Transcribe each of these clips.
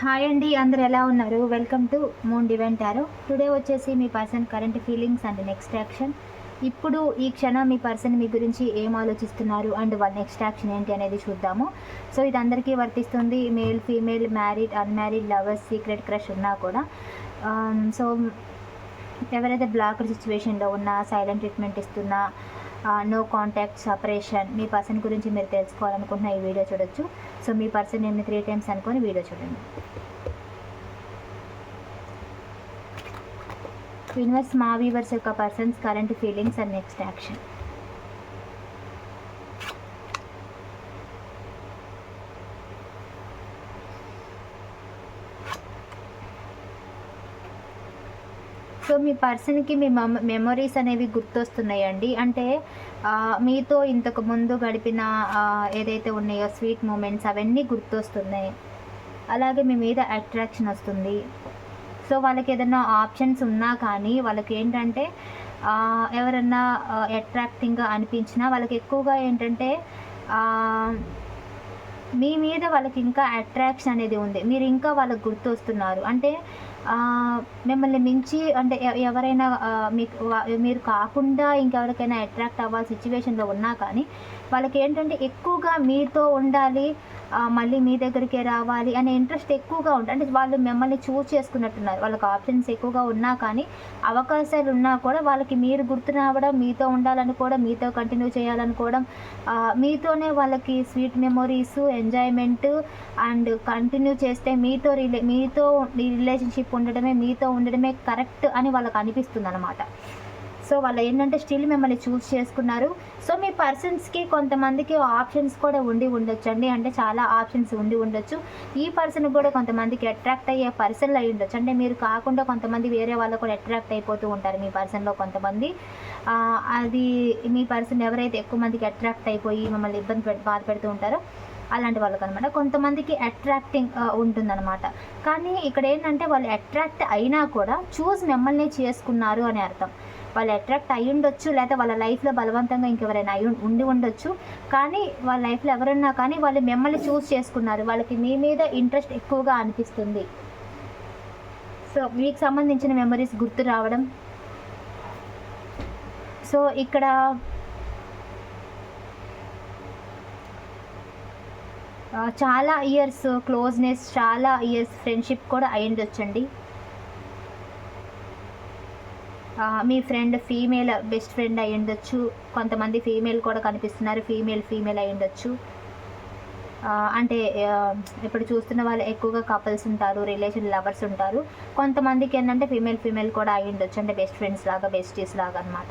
Hi అండి అందరు ఎలా ఉన్నారు? వెల్కమ్ టు మూన్ డివెంట్ ఆరో టుడే వచ్చేసి మీ person current feelings and next action ఇప్పుడు ఈ క్షణం మీ పర్సన్ మీ గురించి ఏం ఆలోచిస్తున్నారు అండ్ వాళ్ళ నెక్స్ట్ యాక్షన్ ఏంటి అనేది చూద్దాము. సో ఇది అందరికీ వర్తిస్తుంది. Male female married unmarried lovers secret crush ఉన్నా కూడా. Um, సో ఎవరైతే బ్లాక్ సిచ్యువేషన్లో ఉన్నా సైలెంట్ ట్రీట్మెంట్ ఇస్తున్నా నో కాంటాక్ట్ సపరేషన్ మీ పర్సన్ గురించి మీరు తెలుసుకోవాలనుకుంటున్న ఈ వీడియో చూడొచ్చు. సో మీ పర్సన్ నేను త్రీ టైమ్స్ అనుకొని వీడియో చూడండి. యూనివర్స్ మా వీవర్స్ యొక్క persons current feelings and next action so మీ పర్సన్కి మీ మమ మెమొరీస్ అనేవి గుర్తొస్తున్నాయండి. అంటే మీతో ఇంతకు ముందు గడిపిన ఏదైతే ఉన్నాయో స్వీట్ మూమెంట్స్ అవన్నీ గుర్తొస్తున్నాయి. అలాగే మీ మీద అట్రాక్షన్ వస్తుంది. సో వాళ్ళకి ఏదైనా ఆప్షన్స్ ఉన్నా కానీ వాళ్ళకి ఏంటంటే ఎవరన్నా అట్రాక్టింగ్గా అనిపించినా వాళ్ళకి ఎక్కువగా ఏంటంటే మీ మీద వాళ్ళకి ఇంకా అట్రాక్షన్ అనేది ఉంది. మీరు ఇంకా వాళ్ళకి గుర్తొస్తున్నారు. అంటే మిమ్మల్ని మించి అంటే ఎ- ఎవరైనా మీకు మీరు కాకుండా ఇంకెవరికైనా అట్రాక్ట్ అవ్వాలి సిచ్యువేషన్లో ఉన్నా కానీ వాళ్ళకి ఏంటంటే ఎక్కువగా మీతో ఉండాలి మళ్ళీ మీ దగ్గరికే రావాలి అనే ఇంట్రెస్ట్ ఎక్కువగా ఉంటుంది అంటే వాళ్ళు మిమ్మల్ని చూస్ చేసుకున్నట్టున్నారు. వాళ్ళకి ఆప్షన్స్ ఎక్కువగా ఉన్నా కానీ అవకాశాలు ఉన్నా కూడా వాళ్ళకి మీరు గుర్తు రావడం మీతో ఉండాలనుకోవడం మీతో కంటిన్యూ చేయాలనుకోవడం మీతోనే వాళ్ళకి sweet memories enjoyment and continue చేస్తే మీతో రిలే మీతో ఈ రిలేషన్షిప్ ఉండడమే మీతో ఉండడమే కరెక్ట్ అని వాళ్ళకి అనిపిస్తుంది అనమాట సో వాళ్ళు ఏంటంటే స్టిల్ మిమ్మల్ని చూస్ చేసుకున్నారు. సో మీ పర్సన్స్కి కొంతమందికి ఆప్షన్స్ కూడా ఉండి ఉండొచ్చు అండి అంటే చాలా ఆప్షన్స్ ఉండి ఉండొచ్చు. ఈ పర్సన్ కూడా కొంతమందికి అట్రాక్ట్ అయ్యే పర్సన్లు అయి ఉండొచ్చు. అంటే మీరు కాకుండా కొంతమంది వేరే వాళ్ళు కూడా అట్రాక్ట్ అయిపోతూ ఉంటారు మీ పర్సన్లో కొంతమంది. అది మీ పర్సన్ ఎవరైతే ఎక్కువ మందికి అట్రాక్ట్ అయిపోయి మిమ్మల్ని ఇబ్బంది పెట్టి బాధ పెడుతూ ఉంటారో అలాంటి వాళ్ళకి అనమాట కొంతమందికి అట్రాక్టింగ్ ఉంటుందన్నమాట. కానీ ఇక్కడ ఏంటంటే వాళ్ళు అట్రాక్ట్ అయినా కూడా చూస్ మిమ్మల్ని చేసుకున్నారు అని అర్థం. వాళ్ళు అట్రాక్ట్ అయి ఉండొచ్చు లేకపోతే వాళ్ళ లైఫ్లో బలవంతంగా ఇంకెవరైనా అయి ఉండి ఉండొచ్చు. కానీ వాళ్ళ లైఫ్లో ఎవరున్నా కానీ వాళ్ళు మిమ్మల్ని చూస్ చేసుకున్నారు. వాళ్ళకి మీ మీద ఇంట్రెస్ట్ ఎక్కువగా అనిపిస్తుంది. సో మీకు సంబంధించిన మెమరీస్ గుర్తు రావడం. సో ఇక్కడ చాలా ఇయర్స్ క్లోజ్నెస్ చాలా ఇయర్స్ ఫ్రెండ్షిప్ కూడా అయ్యిండొచ్చండి మీ ఫ్రెండ్ ఫీమేల్ బెస్ట్ ఫ్రెండ్ అయి ఉండొచ్చు కొంతమంది ఫీమేల్ కూడా కనిపిస్తున్నారు ఫీమేల్ ఫీమేల్ అయి ఉండొచ్చు అంటే ఇప్పుడు చూస్తున్న వాళ్ళు ఎక్కువగా కపుల్స్ ఉంటారు రిలేషన్ లవర్స్ ఉంటారు. కొంతమందికి ఏంటంటే ఫీమేల్ ఫీమేల్ కూడా అయి ఉండొచ్చు అంటే బెస్ట్ ఫ్రెండ్స్ లాగా బెస్టీస్ లాగా అనమాట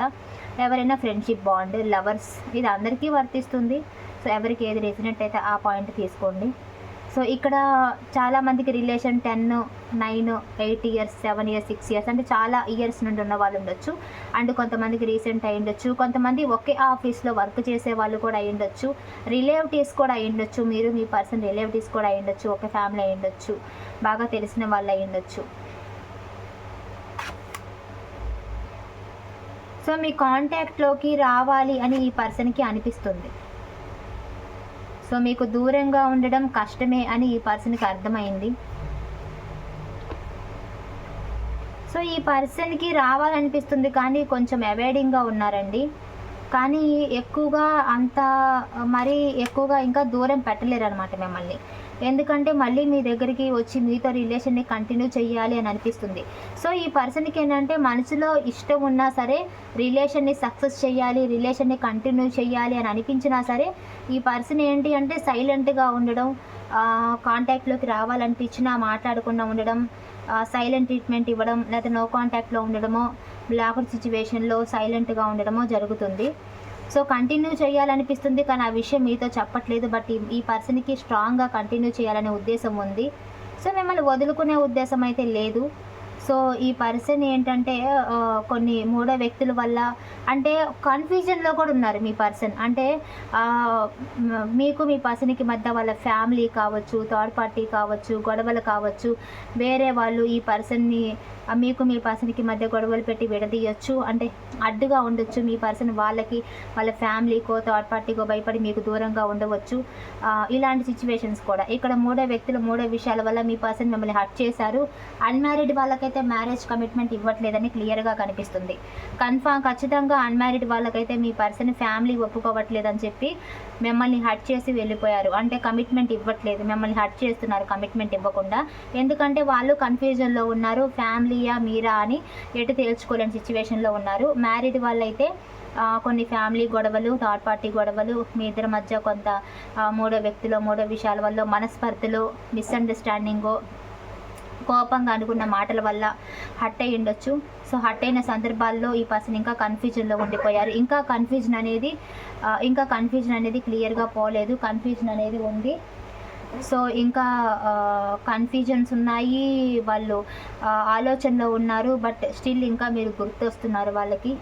ఎవరైనా ఫ్రెండ్షిప్ బాండ్ లవర్స్ ఇది అందరికీ వర్తిస్తుంది. సో ఎవరికి ఏది రెసినెంట్ అయితే ఆ పాయింట్ తీసుకోండి. సో ఇక్కడ చాలా మందికి relation ten nine eight years seven years six years అంటే చాలా ఇయర్స్ నుండి ఉన్న వాళ్ళు ఉండొచ్చు. అండ్ కొంతమందికి రీసెంట్ అయి ఉండొచ్చు. కొంతమంది ఒకే ఆఫీస్లో వర్క్ చేసే వాళ్ళు కూడా అయి ఉండొచ్చు. రిలేటివ్స్ కూడా అయి ఉండొచ్చు. మీరు మీ పర్సన్ రిలేటివ్స్ కూడా అయి ఉండొచ్చు. ఒక ఫ్యామిలీ అయి ఉండొచ్చు. బాగా తెలిసిన వాళ్ళు అయి ఉండొచ్చు. సో మీ కాంటాక్ట్లోకి రావాలి అని ఈ పర్సన్కి అనిపిస్తుంది. సో మీకు దూరంగా ఉండడం కష్టమే అని ఈ పర్సన్కి అర్థమైంది. సో ఈ పర్సన్కి రావాలనిపిస్తుంది కానీ కొంచెం అవాయిడింగ్గా ఉన్నారండి. కానీ ఎక్కువగా అంత మరీ ఎక్కువగా ఇంకా దూరం పెట్టలేరు అనమాట మిమ్మల్ని. ఎందుకంటే మళ్ళీ మీ దగ్గరికి వచ్చి మీతో రిలేషన్ని కంటిన్యూ చేయాలి అని అనిపిస్తుంది. సో ఈ పర్సన్కి ఏంటంటే మనసులో ఇష్టం ఉన్నా సరే రిలేషన్ని సక్సెస్ చేయాలి రిలేషన్ని కంటిన్యూ చేయాలి అని అనిపించినా సరే ఈ పర్సన్ ఏంటి అంటే సైలెంట్గా ఉండడం కాంటాక్ట్లోకి రావాలనిపించినా మాట్లాడకుండా ఉండడం సైలెంట్ ట్రీట్మెంట్ ఇవ్వడం లేదా నో కాంటాక్ట్లో ఉండడమో బ్లాక్డ్ సిచ్యువేషన్లో సైలెంట్గా ఉండడమో జరుగుతుంది. సో కంటిన్యూ చేయాలనిపిస్తుంది కానీ ఆ విషయం మీతో చెప్పట్లేదు. బట్ ఈ- పర్సన్కి స్ట్రాంగ్గా కంటిన్యూ చేయాలనే ఉద్దేశం ఉంది. సో మిమ్మల్ని వదులుకునే ఉద్దేశం అయితే లేదు. సో ఈ పర్సన్ ఏంటంటే కొన్ని మూడో వ్యక్తుల వల్ల అంటే కన్ఫ్యూజన్లో కూడా ఉన్నారు మీ పర్సన్ అంటే మీకు మీ పర్సన్కి మధ్య వాళ్ళ ఫ్యామిలీ కావచ్చు థర్డ్ పార్టీ కావచ్చు గొడవలు కావచ్చు వేరే వాళ్ళు ఈ పర్సన్ని మీకు మీ పర్సన్కి మధ్య గొడవలు పెట్టి విడదీయొచ్చు. అంటే అడ్డుగా ఉండొచ్చు మీ పర్సన్ వాళ్ళకి వాళ్ళ ఫ్యామిలీకో థర్డ్ పార్టీకో భయపడి మీకు దూరంగా ఉండవచ్చు. ఇలాంటి సిచ్యువేషన్స్ కూడా. ఇక్కడ మూడో వ్యక్తులు మూడో విషయాల వల్ల మీ పర్సన్ మిమ్మల్ని హర్ట్ చేశారు. అన్మ్యారీడ్ వాళ్ళకైతే మ్యారేజ్ కమిట్మెంట్ ఇవ్వట్లేదని క్లియర్గా కనిపిస్తుంది. కన్ఫామ్ ఖచ్చితంగా అన్మ్యారీడ్ వాళ్ళకైతే మీ పర్సన్ ఫ్యామిలీ ఒప్పుకోవట్లేదని చెప్పి మిమ్మల్ని హట్ చేసి వెళ్ళిపోయారు. అంటే కమిట్మెంట్ ఇవ్వట్లేదు. మిమ్మల్ని హట్ చేస్తున్నారు. కమిట్మెంట్ ఇవ్వకుండా. ఎందుకంటే వాళ్ళు కన్ఫ్యూజన్లో ఉన్నారు. ఫ్యామిలీయా మీరా అని ఎటు తేల్చుకోలేని సిచ్యువేషన్లో ఉన్నారు. మ్యారీడ్ వాళ్ళైతే కొన్ని ఫ్యామిలీ గొడవలు థర్డ్ పార్టీ గొడవలు మీ ఇద్దరి మధ్య కొంత మూడో వ్యక్తిలో మూడో విషయాల వల్ల మనస్పర్ధలు మిస్అండర్స్టాండింగు కోపంగా అనుకున్న మాటల వల్ల హట్ అయి ఉండొచ్చు. సో హట్ అయిన సందర్భాల్లో ఈ పర్సన్ ఇంకా కన్ఫ్యూజన్లో ఉండిపోయారు. ఇంకా కన్ఫ్యూజన్ అనేది ఇంకా కన్ఫ్యూజన్ అనేది క్లియర్గా పోలేదు. కన్ఫ్యూజన్ అనేది ఉంది. సో ఇంకా కన్ఫ్యూజన్స్ ఉన్నాయి. వాళ్ళు ఆలోచనలో ఉన్నారు. బట్ స్టిల్ ఇంకా మీరు గుర్తొస్తున్నారు వాళ్ళకి.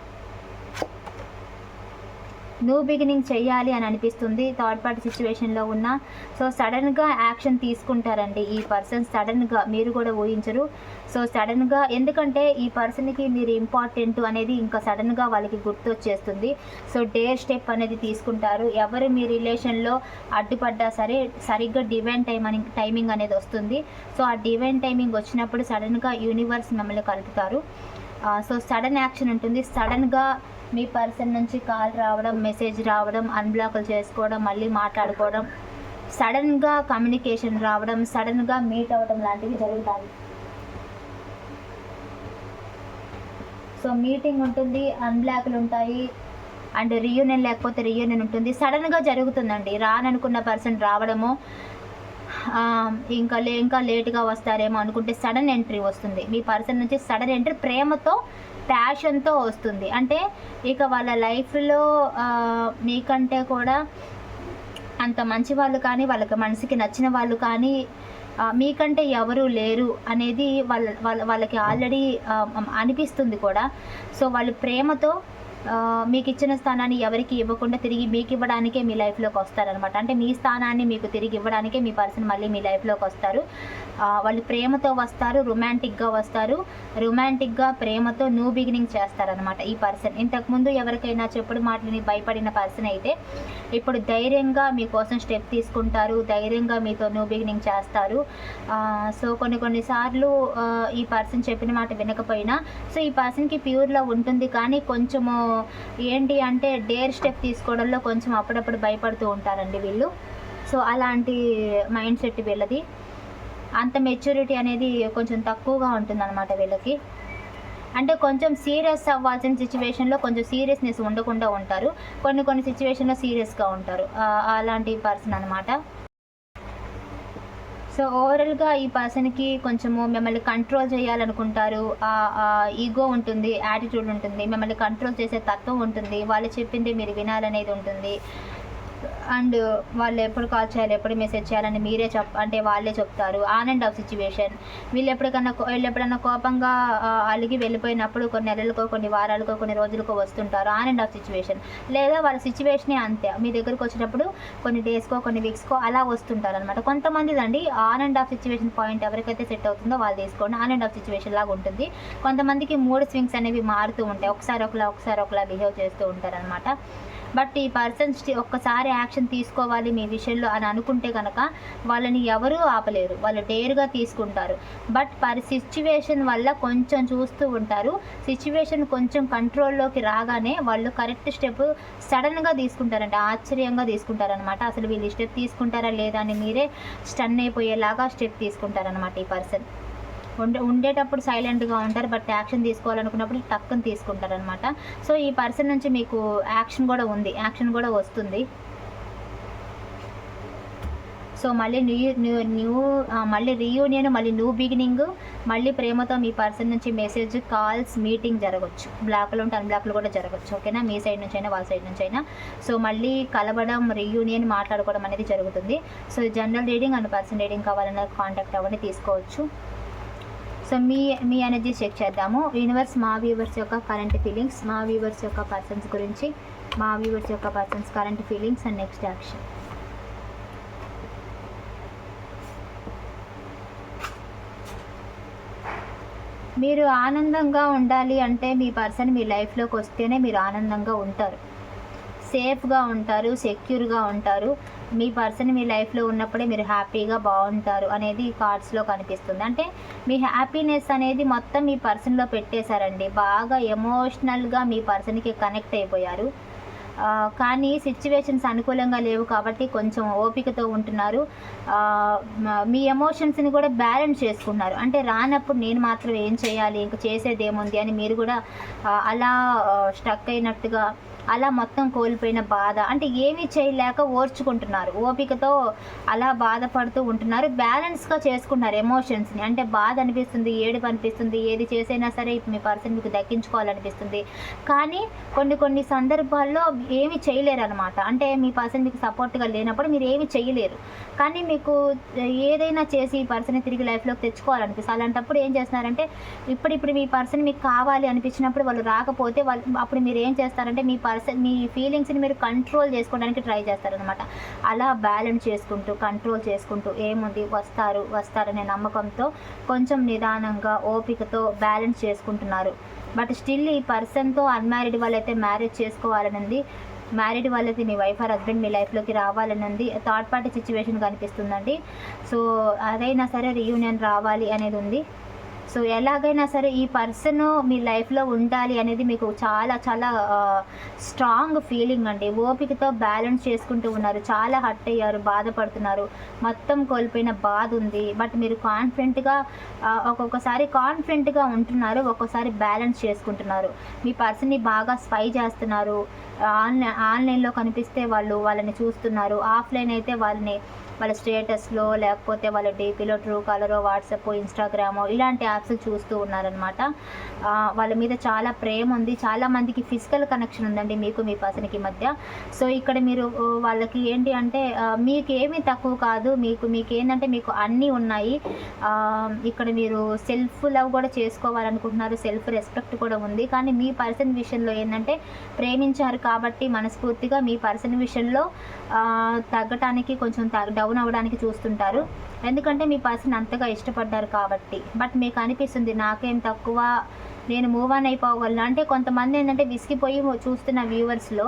న్యూ బిగినింగ్ చేయాలి అని అనిపిస్తుంది. థర్డ్ పార్టీ సిచ్యువేషన్లో ఉన్న. సో సడన్గా యాక్షన్ తీసుకుంటారండి ఈ పర్సన్ సడన్గా మీరు కూడా ఊహించరు. సో సడన్గా ఎందుకంటే ఈ పర్సన్కి మీరు ఇంపార్టెంట్ అనేది ఇంకా సడన్గా వాళ్ళకి గుర్తొచ్చేస్తుంది. సో డే స్టెప్ అనేది తీసుకుంటారు. ఎవరు మీ రిలేషన్లో అడ్డుపడ్డా సరే సరిగ్గా డివైన్ టైం అని టైమింగ్ అనేది వస్తుంది. సో ఆ డివైన్ టైమింగ్ వచ్చినప్పుడు సడన్గా యూనివర్స్ మిమ్మల్ని కలుపుతారు. సో సడన్ యాక్షన్ ఉంటుంది. సడన్గా మీ పర్సన్ నుంచి కాల్ రావడం మెసేజ్ రావడం అన్బ్లాక్లు చేసుకోవడం మళ్ళీ మాట్లాడుకోవడం సడన్గా కమ్యూనికేషన్ రావడం సడన్గా మీట్ అవ్వడం లాంటివి జరుగుతాయి. సో మీటింగ్ ఉంటుంది అన్బ్లాక్లు ఉంటాయి అండ్ రియూనియన్ లేకపోతే రియూనియన్ ఉంటుంది. సడన్గా జరుగుతుందండి. రాననుకున్న పర్సన్ రావడము ఇంకా లే ఇంకా లేట్గా వస్తారేమో అనుకుంటే సడన్ ఎంట్రీ వస్తుంది. మీ పర్సన్ నుంచి సడన్ ఎంట్రీ ప్రేమతో ప్యాషన్తో వస్తుంది. అంటే ఇక వాళ్ళ లైఫ్లో మీకంటే కూడా అంత మంచి వాళ్ళు కానీ వాళ్ళకి మనసుకి నచ్చిన వాళ్ళు కానీ మీకంటే ఎవరు లేరు అనేది వాళ్ళ వాళ్ళ వాళ్ళకి ఆల్రెడీ అనిపిస్తుంది కూడా. సో వాళ్ళు ప్రేమతో మీకు ఇచ్చిన స్థానాన్ని ఎవరికి ఇవ్వకుండా తిరిగి మీకు ఇవ్వడానికే మీ లైఫ్లోకి వస్తారనమాట. అంటే మీ స్థానాన్ని మీకు తిరిగి ఇవ్వడానికే మీ పర్సన్ మళ్ళీ మీ లైఫ్లోకి వస్తారు. వాళ్ళు ప్రేమతో వస్తారు రొమాంటిక్గా వస్తారు. రొమాంటిక్గా ప్రేమతో న్యూ బిగినింగ్ చేస్తారనమాట ఈ పర్సన్. ఇంతకుముందు ఎవరికైనా చెప్పుడు మాటలని భయపడిన పర్సన్ అయితే ఇప్పుడు ధైర్యంగా మీకోసం స్టెప్ తీసుకుంటారు ధైర్యంగా మీతో న్యూ బిగినింగ్ చేస్తారు. సో కొన్ని కొన్నిసార్లు ఈ పర్సన్ చెప్పిన మాట వినకపోయినా సో ఈ పర్సన్కి ప్యూర్లో ఉంటుంది కానీ కొంచెము ఏంటి అంటే డేర్ స్టెప్ తీసుకోవడంలో కొంచెం అప్పుడప్పుడు భయపడుతూ ఉంటారండి వీళ్ళు. సో అలాంటి మైండ్ సెట్ వీళ్ళది. అంత మెచ్యూరిటీ అనేది కొంచెం తక్కువగా ఉంటుందన్నమాట వీళ్ళకి. అంటే కొంచెం సీరియస్ అవ్వాల్సిన సిచ్యువేషన్లో కొంచెం సీరియస్నెస్ ఉండకుండా ఉంటారు. కొన్ని కొన్ని సిచ్యువేషన్లో సీరియస్గా ఉంటారు. అలాంటి పర్సన్ అనమాట సో ఓవరాల్గా ఈ పర్సన్కి కొంచెము మిమ్మల్ని కంట్రోల్ చేయాలనుకుంటారు. ఈగో ఉంటుంది యాటిట్యూడ్ ఉంటుంది మిమ్మల్ని కంట్రోల్ చేసే తత్వం ఉంటుంది. వాళ్ళు చెప్పింది మీరు వినాలనేది ఉంటుంది. అండ్ వాళ్ళు ఎప్పుడు కాల్ చేయాలి ఎప్పుడు మెసేజ్ చేయాలని మీరే చెప్ అంటే వాళ్ళే చెప్తారు. ఆన్ అండ్ ఆఫ్ సిచ్యువేషన్ వీళ్ళు ఎప్పటికన్నా వీళ్ళు ఎప్పుడన్నా కోపంగా అలిగి వెళ్ళిపోయినప్పుడు కొన్ని నెలలకో కొన్ని వారాలకో కొన్ని రోజులకో వస్తుంటారు ఆన్ అండ్ ఆఫ్ సిచ్యువేషన్ లేదా వాళ్ళ సిచ్యువేషనే అంతే. మీ దగ్గరకు వచ్చినప్పుడు కొన్ని డేస్కో కొన్ని వీక్స్కో అలా వస్తుంటారు అనమాట కొంతమంది అండి on and off situation point ఎవరికైతే సెట్ అవుతుందో వాళ్ళు తీసుకోండి. ఆన్ అండ్ ఆఫ్ సిచ్యువేషన్ లాగా ఉంటుంది. కొంతమందికి మూడు స్వింగ్స్ అనేవి మారుతూ ఉంటాయి. ఒకసారి ఒకలా ఒకసారి ఒకలా బిహేవ్ చేస్తూ ఉంటారనమాట బట్ ఈ పర్సన్స్ ఒక్కసారి యాక్షన్ తీసుకోవాలి మీ విషయంలో అని అనుకుంటే కనుక వాళ్ళని ఎవరూ ఆపలేరు. వాళ్ళు డేర్గా తీసుకుంటారు. బట్ పరి సిచ్యువేషన్ వల్ల కొంచెం చూస్తూ ఉంటారు. సిచ్యువేషన్ కొంచెం కంట్రోల్లోకి రాగానే వాళ్ళు కరెక్ట్ స్టెప్ సడన్గా తీసుకుంటారంటే. ఆశ్చర్యంగా తీసుకుంటారనమాట అసలు వీళ్ళు స్టెప్ తీసుకుంటారా లేదా అని మీరే స్టన్ అయిపోయేలాగా స్టెప్ తీసుకుంటారనమాట ఈ పర్సన్. ఉండే ఉండేటప్పుడు సైలెంట్గా ఉంటారు. బట్ యాక్షన్ తీసుకోవాలనుకున్నప్పుడు టక్కుని తీసుకుంటారు అనమాట సో ఈ పర్సన్ నుంచి మీకు యాక్షన్ కూడా ఉంది. యాక్షన్ కూడా వస్తుంది. సో మళ్ళీ న్యూ న్యూ న్యూ మళ్ళీ రీయూనియన్ మళ్ళీ న్యూ బిగినింగ్ మళ్ళీ ప్రేమతో మీ పర్సన్ నుంచి మెసేజ్ కాల్స్ మీటింగ్ జరగచ్చు. బ్లాక్లో ఉంటే అన్బ్లాక్లు కూడా జరగచ్చు. ఓకేనా? మీ సైడ్ నుంచి అయినా వాళ్ళ సైడ్ నుంచి అయినా సో మళ్ళీ కలవడం రీయూనియన్ మాట్లాడుకోవడం అనేది జరుగుతుంది. So general reading and person reading కావాలన్నా కాంటాక్ట్ అవ్వండి తీసుకోవచ్చు. సో మీ మీ ఎనర్జీ చెక్ చేద్దాము. యూనివర్స్ మా వ్యూవర్స్ యొక్క కరెంట్ ఫీలింగ్స్ మా వ్యూవర్స్ యొక్క పర్సన్స్ గురించి మా వ్యూవర్స్ యొక్క persons current feelings and next action మీరు ఆనందంగా ఉండాలి అంటే మీ పర్సన్ మీ లైఫ్లోకి వస్తేనే మీరు ఆనందంగా ఉంటారు. సేఫ్గా ఉంటారు సెక్యూర్గా ఉంటారు. మీ పర్సన్ మీ లైఫ్లో ఉన్నప్పుడే మీరు హ్యాపీగా బాగుంటారు అనేది కార్డ్స్లో కనిపిస్తుంది. అంటే మీ హ్యాపీనెస్ అనేది మొత్తం మీ పర్సన్లో పెట్టేశారండి. బాగా ఎమోషనల్గా మీ పర్సన్కి కనెక్ట్ అయిపోయారు. కానీ సిచ్యువేషన్స్ అనుకూలంగా లేవు కాబట్టి కొంచెం ఓపికతో ఉంటున్నారు. మీ ఎమోషన్స్ని కూడా బ్యాలెన్స్ చేసుకున్నారు. అంటే రానప్పుడు నేను మాత్రం ఏం చేయాలి? ఇంక చేసేది ఏముంది? అని మీరు కూడా అలా స్టక్ అయినట్టుగా అలా మొత్తం కోల్పోయిన బాధ. అంటే ఏమీ చేయలేక ఓర్చుకుంటున్నారు. ఓపికతో అలా బాధపడుతూ ఉంటున్నారు. బ్యాలెన్స్గా చేసుకుంటున్నారు ఎమోషన్స్ని అంటే బాధ అనిపిస్తుంది ఏడుపు అనిపిస్తుంది ఏది చేసైనా సరే మీ పర్సన్ మీకు దక్కించుకోవాలనిపిస్తుంది. కానీ కొన్ని కొన్ని సందర్భాల్లో ఏమి చేయలేరు అనమాట అంటే మీ పర్సన్ మీకు సపోర్ట్గా లేనప్పుడు మీరు ఏమి చేయలేరు. కానీ మీకు ఏదైనా చేసి ఈ పర్సన్ తిరిగి లైఫ్లోకి తెచ్చుకోవాలనిపిస్తుంది. అలాంటప్పుడు ఏం చేస్తున్నారంటే ఇప్పుడు ఇప్పుడు మీ పర్సన్ మీకు కావాలి అనిపించినప్పుడు వాళ్ళు రాకపోతే వాళ్ళు అప్పుడు మీరు ఏం చేస్తారంటే మీ పర్సన్ మీ ఫీలింగ్స్ని మీరు కంట్రోల్ చేసుకోవడానికి ట్రై చేస్తారనమాట అలా బ్యాలెన్స్ చేసుకుంటూ కంట్రోల్ చేసుకుంటూ ఏముంది వస్తారు వస్తారనే నమ్మకంతో కొంచెం నిదానంగా ఓపికతో బ్యాలెన్స్ చేసుకుంటున్నారు. బట్ స్టిల్ ఈ పర్సన్తో అన్మ్యారీడ్ వాళ్ళైతే మ్యారేజ్ చేసుకోవాలని ఉంది మ్యారీడ్ వాళ్ళకి మీ వైఫ్ ఆర్ హస్బెండ్ మీ లైఫ్లోకి రావాలని ఉంది థర్డ్ పార్టీ సిచ్యువేషన్ కనిపిస్తుందండి. సో అదైనా సరే రీయూనియన్ రావాలి అనేది ఉంది. సో ఎలాగైనా సరే ఈ పర్సన్ మీ లైఫ్లో ఉండాలి అనేది మీకు చాలా చాలా స్ట్రాంగ్ ఫీలింగ్ అండి. ఓపికతో బ్యాలెన్స్ చేసుకుంటూ ఉన్నారు. చాలా హర్ట్ అయ్యారు బాధపడుతున్నారు. మొత్తం కోల్పోయిన బాధ ఉంది. బట్ మీరు కాన్ఫిడెంట్గా ఒక్కొక్కసారి కాన్ఫిడెంట్గా ఉంటున్నారు ఒక్కొక్కసారి బ్యాలెన్స్ చేసుకుంటున్నారు. మీ పర్సన్ని బాగా స్పై చేస్తున్నారు. ఆన్లైన్ ఆన్లైన్లో కనిపిస్తే వాళ్ళు వాళ్ళని చూస్తున్నారు. ఆఫ్లైన్ అయితే వాళ్ళని వాళ్ళ స్టేటస్లో లేకపోతే వాళ్ళ డీపీలో ట్రూ కలరో వాట్సాప్ ఇన్స్టాగ్రామో ఇలాంటి యాప్స్ చూస్తూ ఉన్నారనమాట వాళ్ళ మీద చాలా ప్రేమ ఉంది. చాలా మందికి ఫిజికల్ కనెక్షన్ ఉందండి మీకు మీ పర్సన్కి మధ్య. సో ఇక్కడ మీరు వాళ్ళకి ఏంటి అంటే మీకు ఏమీ తక్కువ కాదు. మీకు మీకు ఏంటంటే మీకు అన్నీ ఉన్నాయి. ఇక్కడ మీరు సెల్ఫ్ లవ్ కూడా చేసుకోవాలనుకుంటున్నారు. సెల్ఫ్ రెస్పెక్ట్ కూడా ఉంది. కానీ మీ పర్సన్ విషయంలో ఏంటంటే ప్రేమించారు కాబట్టి మనస్ఫూర్తిగా మీ పర్సన్ విషయంలో తగ్గటానికి కొంచెం డౌన్ అవ్వడానికి చూస్తుంటారు. ఎందుకంటే మీ పర్సన్ అంతగా ఇష్టపడ్డారు కాబట్టి. బట్ మీకు అనిపిస్తుంది నాకేం తక్కువ నేను మూవ్ ఆన్ అయిపోగలను. అంటే కొంతమంది ఏంటంటే విసిగిపోయి చూస్తున్న వ్యూవర్స్లో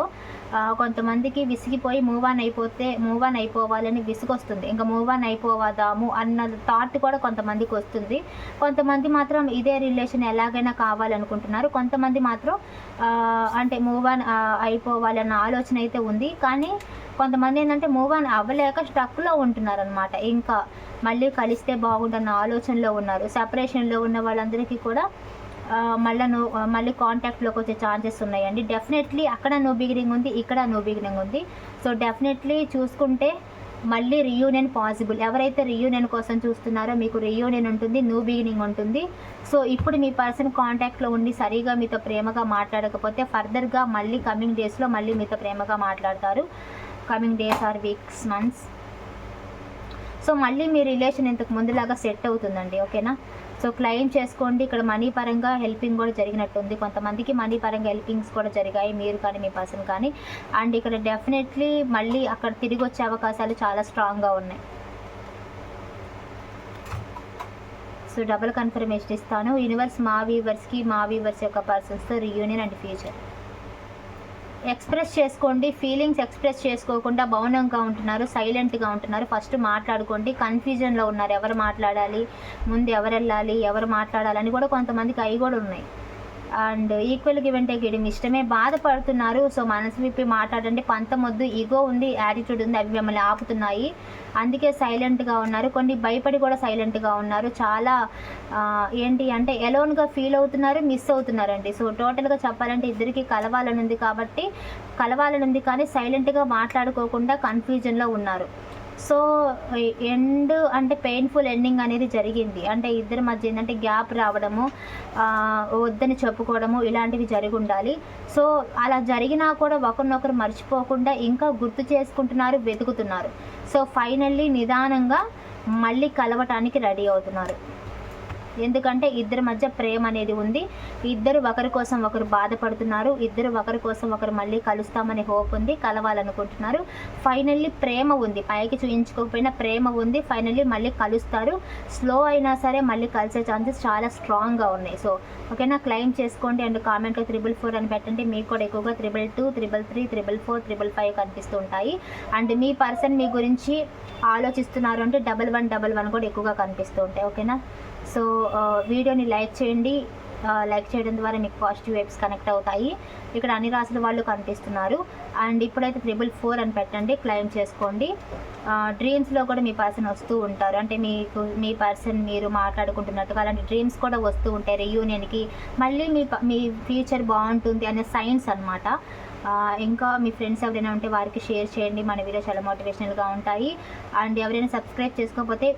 కొంతమందికి విసిగిపోయి మూవ్ ఆన్ అయిపోతే మూవ్ ఆన్ అయిపోవాలని విసుగొస్తుంది. ఇంకా మూవ్ ఆన్ అయిపోవదాము అన్న థాట్ కూడా కొంతమందికి వస్తుంది. కొంతమంది మాత్రం ఇదే రిలేషన్ ఎలాగైనా కావాలనుకుంటున్నారు. కొంతమంది మాత్రం అంటే మూవ్ ఆన్ అయిపోవాలన్న ఆలోచన అయితే ఉంది. కానీ కొంతమంది ఏంటంటే మూవ్ ఆన్ అవ్వలేక స్టక్లో ఉంటున్నారు అనమాట ఇంకా మళ్ళీ కలిస్తే బాగుండన్న ఆలోచనలో ఉన్నారు. సపరేషన్లో ఉన్న వాళ్ళందరికీ కూడా మళ్ళీ నువ్వు నో మళ్ళీ కాంటాక్ట్లోకి వచ్చే ఛాన్సెస్ ఉన్నాయండి. డెఫినెట్లీ అక్కడ నో బిగినింగ్ ఉంది ఇక్కడ నో బిగినింగ్ ఉంది. సో డెఫినెట్లీ చూసుకుంటే మళ్ళీ రియూనియన్ పాసిబుల్ ఎవరైతే రియూనియన్ కోసం చూస్తున్నారో మీకు రియూనియన్ ఉంటుంది న్యూ బిగినింగ్ ఉంటుంది. సో ఇప్పుడు మీ పర్సన్ కాంటాక్ట్లో ఉండి సరిగా మీతో ప్రేమగా మాట్లాడకపోతే ఫర్దర్గా మళ్ళీ కమింగ్ డేస్లో మళ్ళీ మీతో ప్రేమగా మాట్లాడతారు. Coming days or weeks months so మళ్ళీ మీ రిలేషన్ ఇంతకు ముందులాగా సెట్ అవుతుందండి ఓకేనా? సో క్లెయిమ్ చేసుకోండి ఇక్కడ మనీ పరంగా హెల్పింగ్ కూడా జరిగినట్టుంది. కొంతమందికి మనీ పరంగా హెల్పింగ్స్ కూడా జరిగాయి మీరు కానీ మీ పర్సన్ కానీ. అండ్ ఇక్కడ డెఫినెట్లీ మళ్ళీ అక్కడ తిరిగి వచ్చే అవకాశాలు చాలా స్ట్రాంగ్గా ఉన్నాయి. సో డబుల్ కన్ఫర్మేషన్ ఇస్తాను. యూనివర్స్ మా వీవర్స్కి మా వీవర్స్ యొక్క పర్సన్స్తో రియూనియన్ అండ్ ఫ్యూచర్. ఎక్స్ప్రెస్ చేసుకోండి ఫీలింగ్స్ ఎక్స్ప్రెస్ చేసుకోకుండా మౌనంగా ఉంటున్నారు సైలెంట్గా ఉంటున్నారు. ఫస్ట్ మాట్లాడుకోండి కన్ఫ్యూజన్లో ఉన్నారు. ఎవరు మాట్లాడాలి ముందు ఎవరు వెళ్ళాలి ఎవరు మాట్లాడాలని కూడా కొంతమందికి అవి కూడా ఉన్నాయి. And equal give and take ఇవ్వడం ఇష్టమే. బాధపడుతున్నారు. సో మనసు విప్పి మాట్లాడండి. పంతమొద్దు ఈగో ఉంది. యాటిట్యూడ్ ఉంది. అవి మిమ్మల్ని ఆపుతున్నాయి. అందుకే సైలెంట్గా ఉన్నారు. కొన్ని భయపడి కూడా సైలెంట్గా ఉన్నారు. చాలా ఏంటి అంటే ఎలోన్గా ఫీల్ అవుతున్నారు. మిస్ అవుతున్నారండి. సో టోటల్గా చెప్పాలంటే ఇద్దరికి కలవాలని ఉంది కాబట్టి కలవాలని ఉంది కానీ సైలెంట్గా మాట్లాడుకోకుండా కన్ఫ్యూజన్లో ఉన్నారు. సో ఎండ్ అంటే పెయిన్ఫుల్ ఎండింగ్ అనేది జరిగింది. అంటే ఇద్దరి మధ్య ఏంటంటే గ్యాప్ రావడము వద్దని చెప్పుకోవడము ఇలాంటివి జరిగి ఉండాలి సో అలా జరిగినా కూడా ఒకరినొకరు మర్చిపోకుండా ఇంకా గుర్తు చేసుకుంటున్నారు వెతుకుతున్నారు. సో ఫైనల్లీ నిదానంగా మళ్ళీ కలవటానికి రెడీ అవుతున్నారు. ఎందుకంటే ఇద్దరి మధ్య ప్రేమ అనేది ఉంది. ఇద్దరు ఒకరి కోసం ఒకరు బాధపడుతున్నారు. ఇద్దరు ఒకరి కోసం ఒకరు మళ్ళీ కలుస్తామనే హోప్ ఉంది కలవాలనుకుంటున్నారు. ఫైనల్లీ ప్రేమ ఉంది. పైకి చూయించుకోకపోయినా ప్రేమ ఉంది. ఫైనల్లీ మళ్ళీ కలుస్తారు. స్లో అయినా సరే మళ్ళీ కలిసే ఛాన్సెస్ చాలా స్ట్రాంగ్గా ఉన్నాయి. సో ఓకేనా క్లెయిమ్ చేసుకోండి అండ్ కామెంట్లో త్రిబుల్ ఫోర్ అని పెట్టండి. మీకు కూడా ఎక్కువగా triple two triple three triple four triple five కనిపిస్తూ ఉంటాయి. అండ్ మీ పర్సన్ మీ గురించి ఆలోచిస్తున్నారు అంటే డబల్ వన్ డబల్ వన్ కూడా ఎక్కువగా కనిపిస్తూ ఉంటాయి. ఓకేనా సో వీడియోని లైక్ చేయండి. లైక్ చేయడం ద్వారా మీకు పాజిటివ్ వైబ్స్ కనెక్ట్ అవుతాయి. ఇక్కడ అన్ని రాసుల వాళ్ళు కనిపిస్తున్నారు. అండ్ ఇప్పుడైతే త్రిబుల్ ఫోర్ అని పెట్టండి. క్లెయిమ్ చేసుకోండి. డ్రీమ్స్లో కూడా మీ పర్సన్ వస్తూ ఉంటారు. అంటే మీకు మీ పర్సన్ మీరు మాట్లాడుకుంటున్నట్టుగా అలాంటి డ్రీమ్స్ కూడా వస్తూ ఉంటాయి. రీయూనియన్కి మళ్ళీ మీ ప- మీ ఫ్యూచర్ బాగుంటుంది అనే సైన్స్ అనమాట ఇంకా మీ ఫ్రెండ్స్ ఎవరైనా ఉంటే వారికి షేర్ చేయండి. మన వీడియో చాలా మోటివేషనల్గా ఉంటాయి. అండ్ ఎవరైనా సబ్స్క్రైబ్ చేసుకోకపోతే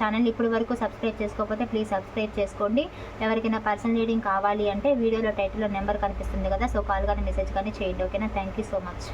ఛానల్ ఇప్పటి వరకు సబ్స్క్రైబ్ చేసుకోకపోతే ప్లీజ్ సబ్స్క్రైబ్ చేసుకోండి. ఎవరికైనా పర్సనల్ రీడింగ్ కావాలి అంటే వీడియోలో టైటిల్లో నెంబర్ కనిపిస్తుంది కదా సో కాల్ కానీ మెసేజ్ కానీ చేయండి. ఓకేనా థ్యాంక్ యూ సో మచ్